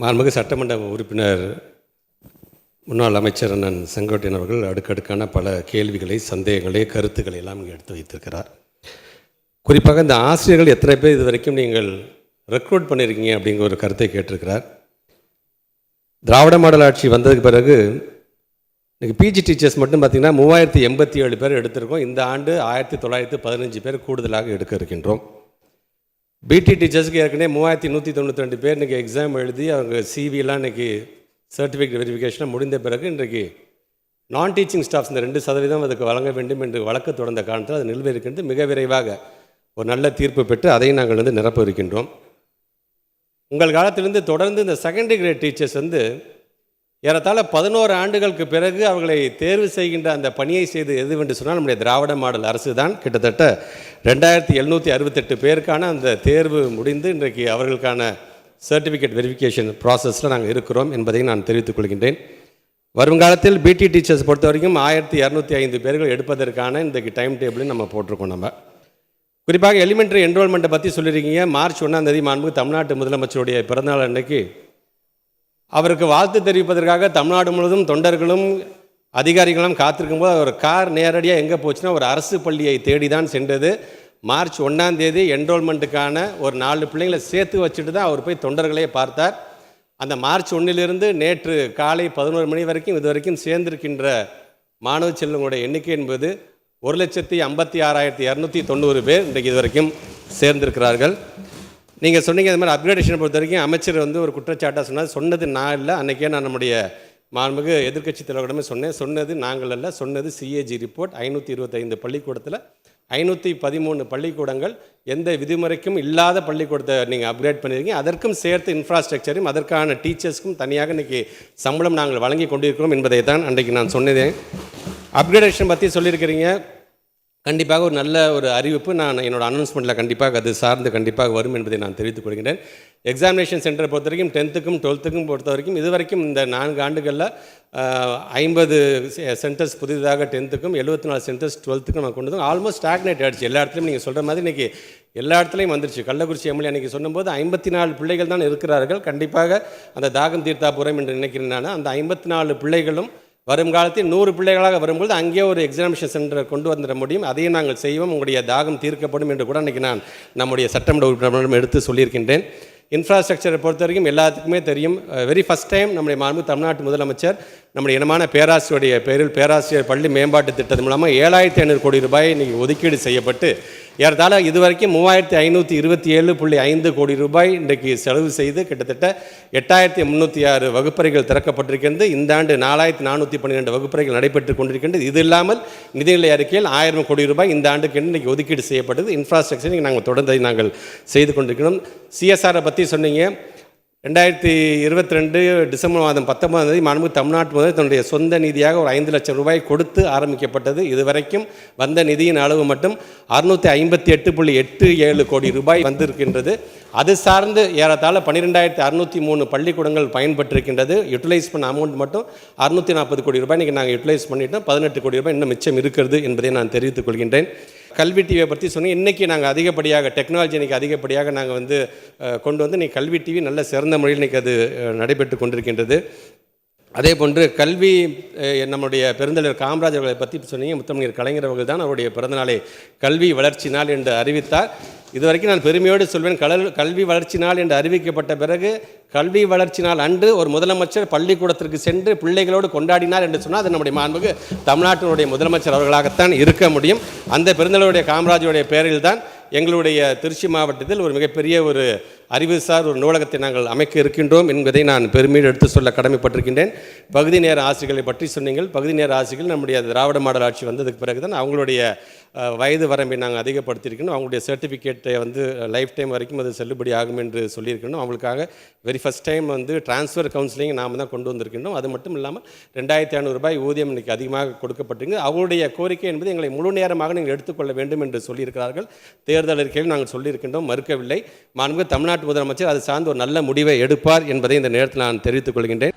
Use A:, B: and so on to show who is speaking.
A: மாண்புமிகு சட்டமன்ற உறுப்பினர் முன்னாள் அமைச்சர் அண்ணன் செங்கோட்டையன் அவர்கள் அடுக்கடுக்கான பல கேள்விகளை சந்தேகங்களை கருத்துக்களை எல்லாம் இங்கே எடுத்து வைத்திருக்கிறார். குறிப்பாக இந்த ஆசிரியர்கள் எத்தனை பேர் இது வரைக்கும் நீங்கள் ரெக்ரூட் பண்ணியிருக்கீங்க அப்படிங்கிற ஒரு கருத்தை கேட்டிருக்கிறார். திராவிட மாடல் ஆட்சி வந்ததுக்கு பிறகு இன்றைக்கி பிஜி டீச்சர்ஸ் மட்டும் பார்த்திங்கன்னா மூவாயிரத்தி எண்பத்தி ஏழு பேர் எடுத்திருக்கோம். இந்த ஆண்டு ஆயிரத்தி தொள்ளாயிரத்தி பதினஞ்சு பேர் கூடுதலாக எடுக்க இருக்கின்றோம். பிடி டீச்சர்ஸ்க்கு ஏற்கனவே மூவாயிரத்தி நூற்றி தொண்ணூற்றி ரெண்டு பேர் இன்றைக்கி எக்ஸாம் எழுதி அவங்க சிவிலாம் இன்றைக்கி சர்டிஃபிகேட் வெரிஃபிகேஷனாக முடிந்த பிறகு இன்றைக்கு நான் டீச்சிங் ஸ்டாஃப்ஸ் இந்த ரெண்டு சதவீதம் அதுக்கு வழங்க வேண்டும் என்று வழக்கு தொடர்ந்த காரணத்தில் அது நிலுவை இருக்கின்றது மிக விரைவாக ஒரு நல்ல தீர்ப்பு பெற்று அதையும் நாங்கள் வந்து நிரப்ப இருக்கின்றோம். உங்கள் காலத்திலிருந்து தொடர்ந்து இந்த செகண்டரி கிரேட் டீச்சர்ஸ் வந்து ஏறத்தாழ பதினோரு ஆண்டுகளுக்கு பிறகு அவர்களை தேர்வு செய்கின்ற அந்த பணியை செய்து எதுவென்று சொன்னால் நம்முடைய திராவிட மாடல் அரசு தான். கிட்டத்தட்ட ரெண்டாயிரத்தி எழுநூற்றி அறுபத்தெட்டு பேருக்கான அந்த தேர்வு முடிந்து இன்றைக்கு அவர்களுக்கான சர்டிஃபிகேட் வெரிஃபிகேஷன் ப்ராசஸில் நாங்கள் இருக்கிறோம் என்பதை நான் தெரிவித்துக் கொள்கின்றேன். வருங்காலத்தில் பிடி டீச்சர்ஸ் பொறுத்த வரைக்கும் ஆயிரத்தி இரநூத்தி ஐந்து பேர்கள் எடுப்பதற்கான இன்றைக்கு டைம் டேபிளையும் நம்ம போட்டிருக்கோம் நம்ம. குறிப்பாக எலிமெண்ட்ரி என்ரோல்மெண்ட்டை பற்றி சொல்லியிருக்கீங்க. மார்ச் ஒன்றாம் தேதி மாண்பு தமிழ்நாட்டு முதலமைச்சருடைய பிறந்தநாள் அன்னைக்கு அவருக்கு வாழ்த்து தெரிவிப்பதற்காக தமிழ்நாடு முழுவதும் தொண்டர்களும் அதிகாரிகளும் காத்திருக்கும் போது அவர் கார் நேரடியாக எங்கே போச்சுன்னா ஒரு அரசு பள்ளியை தேடி தான் சென்றது. மார்ச் ஒன்றாம் தேதி என்ரோல்மெண்ட்டுக்கான ஒரு நாலு பிள்ளைங்களை சேர்த்து வச்சுட்டு தான் அவர் போய் தொண்டர்களே பார்த்தார். அந்த மார்ச் ஒன்றிலிருந்து நேற்று காலை பதினோரு மணி வரைக்கும் இது வரைக்கும் சேர்ந்திருக்கின்ற மாணவ செல்வங்களுடைய எண்ணிக்கை என்பது ஒரு லட்சத்தி ஐம்பத்தி ஆறாயிரத்தி இரநூத்தி தொண்ணூறு பேர் இன்றைக்கு இது வரைக்கும் சேர்ந்திருக்கிறார்கள். நீங்கள் சொன்னீங்க அது மாதிரி அப்கிரேடேஷனை பொறுத்த வரைக்கும் அமைச்சர் வந்து ஒரு குற்றச்சாட்டாக சொன்னார். சொன்னது நான் இல்லை. அன்றைக்கே நான் நம்முடைய மாண்புமிகு எதிர்க்கட்சி தலைவரிடமே சொன்னேன். சொன்னது நாங்கள் அல்ல. சொன்னது சிஏஜி ரிப்போர்ட் ஐநூற்றி இருபத்தைந்து பள்ளிக்கூடத்தில் ஐநூற்றி பதிமூணு பள்ளிக்கூடங்கள் எந்த விதிமுறைக்கும் இல்லாத பள்ளிக்கூடத்தை நீங்கள் அப்கிரேட் பண்ணியிருக்கீங்க அதற்கும் சேர்த்து இன்ஃப்ராஸ்ட்ரக்சரையும் அதற்கான டீச்சர்ஸ்க்கும் தனியாக இன்றைக்கி சம்பளம் நாங்கள் வழங்கி கொண்டிருக்கிறோம் என்பதை தான் அன்றைக்கு நான் சொன்னதேன் அப்கிரேடேஷன் பற்றி சொல்லியிருக்கிறீங்க. கண்டிப்பாக ஒரு நல்ல ஒரு அறிவிப்பு நான் என்னோட அனௌன்ஸ்மெண்ட்டில் கண்டிப்பாக அது சார்ந்து கண்டிப்பாக வரும் என்பதை நான் தெரிவித்துக் கொள்கிறேன். எக்ஸாமினேஷன் சென்டரை பொறுத்த வரைக்கும் டென்த்துக்கும் டுவெல்த்துக்கும் பொறுத்த வரைக்கும் இது வரைக்கும் இந்த நான்கு ஆண்டுகளில் ஐம்பது சென்டர்ஸ் புதிதாக டென்த்துக்கும் எழுபத்தி நாலு சென்டர்ஸ் டுவெல்த்துக்கும் நம்ம கொண்டு வந்து ஆல்மோஸ்ட் ஸ்டாக்னேட் ஆகிடுச்சு எல்லா இடத்துலையும் நீங்கள் சொல்கிற மாதிரி இன்றைக்கி எல்லா இடத்துலையும் வந்துருச்சு. கள்ளக்குறிச்சி எம்எல்ஏ அன்றைக்கி சொன்னபோது ஐம்பத்தி நாலு பிள்ளைகள் தான் இருக்கிறார்கள். கண்டிப்பாக அந்த தாகம் தீர்த்தாபுரம் என்று நினைக்கிறேன் நான். அந்த ஐம்பத்தி நாலு பிள்ளைகளும் வருங்காலத்தில் நூறு பிள்ளைகளாக வரும்பொழுது அங்கே ஒரு எக்ஸாமினேஷன் சென்டர் கொண்டு வந்துட முடியும். அதையும் நாங்கள் செய்வோம். உங்களுடைய தாகம் தீர்க்கப்படும் என்று கூட அன்றைக்கி நான் நம்முடைய சட்டமன்ற உறுப்பினரிடம் எடுத்து சொல்லியிருக்கின்றேன். இன்ஃப்ராஸ்ட்ரக்சரை பொறுத்த வரைக்கும் எல்லாத்துக்குமே தெரியும். வெரி ஃபஸ்ட் டைம் நம்முடைய மாண்பு தமிழ்நாட்டு முதலமைச்சர் நம்முடைய இனமான பேராசிரியருடைய பேரில் பேராசிரியர் பள்ளி மேம்பாட்டு திட்டத்தின் மூலமாக ஏழாயிரத்தி ஐநூறு கோடி ரூபாய் இன்றைக்கி ஒதுக்கீடு செய்யப்பட்டு ஏறத்தாழ இதுவரைக்கும் மூவாயிரத்தி ஐநூற்றி இருபத்தி ஏழு புள்ளி ஐந்து கோடி ரூபாய் இன்றைக்கு செலவு செய்து கிட்டத்தட்ட எட்டாயிரத்தி முந்நூற்றி ஆறு வகுப்பறைகள் திறக்கப்பட்டிருக்கின்றது. இந்த ஆண்டு நாலாயிரத்தி நானூற்றி பன்னிரெண்டு வகுப்பறைகள் நடைபெற்று கொண்டிருக்கின்றது. இது இல்லாமல் நிதிநிலை அறிக்கையில் ஆயிரம் கோடி ரூபாய் இந்த ஆண்டுக்கு இன்றைக்கி ஒதுக்கீடு செய்யப்பட்டது. இன்ஃப்ராஸ்ட்ரக்சர் நாங்கள் தொடர்ந்து நாங்கள் செய்து கொண்டிருக்கிறோம். சிஎஸ்ஆரை பற்றி சொன்னீங்க. ரெண்டாயிரத்தி இருபத்தி ரெண்டு டிசம்பர் மாதம் பத்தொன்பதாம் தேதி மாண்பு தமிழ்நாட்டு முதல் தன்னுடைய சொந்த நிதியாக ஒரு ஐந்து லட்சம் ரூபாய் கொடுத்து ஆரம்பிக்கப்பட்டது. இதுவரைக்கும் வந்த நிதியின் அளவு மட்டும் அறுநூற்றி ஐம்பத்தி எட்டு புள்ளி எட்டு ஏழு கோடி ரூபாய் வந்திருக்கின்றது. அது சார்ந்து ஏறத்தாழ பன்னிரெண்டாயிரத்தி அறுநூற்றி மூணு பள்ளிக்கூடங்கள் பயன்பட்டிருக்கின்றது யூட்டிலைஸ் பண்ண அமௌண்ட் மட்டும் அறுநூற்றி நாற்பது கோடி ரூபாய் இன்றைக்கி நாங்கள் யூட்டிலைஸ் பண்ணிட்டோம். பதினெட்டு கோடி ரூபாய் இன்னும் மிச்சம் இருக்கிறது என்பதை நான் தெரிவித்துக் கொள்கின்றேன். கல்வி டிவியை பற்றி சொன்னீங்க. இன்றைக்கி நாங்கள் அதிகப்படியாக டெக்னாலஜி இன்றைக்கி அதிகப்படியாக நாங்கள் வந்து கொண்டு வந்து இன்றைக்கி கல்வி டிவி நல்ல சிறந்த முறையில் இன்றைக்கி அது நடைபெற்று கொண்டிருக்கின்றது. அதே போன்று கல்வி நம்முடைய பெருந்தலைவர் காமராஜ் அவர்களை பற்றி சொன்னீங்க. முத்தமிழர் கலைஞர் அவர்கள் தான் அவருடைய பிறந்தநாளை கல்வி வளர்ச்சி நாள் என்று அறிவித்தார். இதுவரைக்கும் நான் பெருமையோடு சொல்வேன் கலல் கல்வி வளர்ச்சி நாள் என்று அறிவிக்கப்பட்ட பிறகு கல்வி வளர்ச்சி நாள் அன்று ஒரு முதலமைச்சர் பள்ளிக்கூடத்திற்கு சென்று பிள்ளைகளோடு கொண்டாடினார் என்று சொன்னால் அது நம்முடைய மாண்புக்கு தமிழ்நாட்டினுடைய முதலமைச்சர் அவர்களாகத்தான் இருக்க முடியும். அந்த பெருந்தலைவருடைய காமராஜருடைய பெயரில் தான் எங்களுடைய திருச்சி மாவட்டத்தில் ஒரு மிகப்பெரிய ஒரு அறிவுசார் ஒரு நூலகத்தை நாங்கள் அமைக்க இருக்கின்றோம் என்பதை நான் பெருமையோடு எடுத்து சொல்ல கடமைப்பட்டிருக்கின்றேன். பகுதி நேர ஆசிரியர்களை பற்றி சொன்னீங்கள். பகுதி நேர ஆசிரியர்கள் நம்முடைய திராவிட மாடல் ஆட்சி வந்ததுக்கு பிறகு தான் அவங்களுடைய வயது வரம்பை நாங்கள் அதிகப்படுத்தியிருக்கணும். அவங்களுடைய சர்டிஃபிகேட்டை வந்து லைஃப் டைம் வரைக்கும் அது செல்லுபடி ஆகும் என்று சொல்லியிருக்கணும். அவங்களுக்காக வெரி ஃபஸ்ட் டைம் வந்து டிரான்ஸ்ஃபர் கவுன்சிலிங் நாம் தான் கொண்டு வந்திருக்கின்றோம். அது மட்டும் இல்லாமல் ரெண்டாயிரத்தி ஐநூறுரூபாய் ஊதியம் இன்றைக்கி அதிகமாக கொடுக்கப்பட்டிருக்கு. அவங்களுடைய கோரிக்கை என்பது எங்களை முழு நேரமாக நீங்கள் எடுத்துக்கொள்ள வேண்டும் என்று சொல்லியிருக்கிறார்கள். தேர்தல் அறிக்கையில் நாங்கள் சொல்லியிருக்கின்றோம். மறுக்கவில்லை. மாண்புமிகு தமிழ்நாட்டு முதலமைச்சர் அது சார்ந்து ஒரு நல்ல முடிவை எடுப்பார் என்பதை இந்த நேரத்தில் நான் தெரிவித்துக் கொள்கின்றேன்.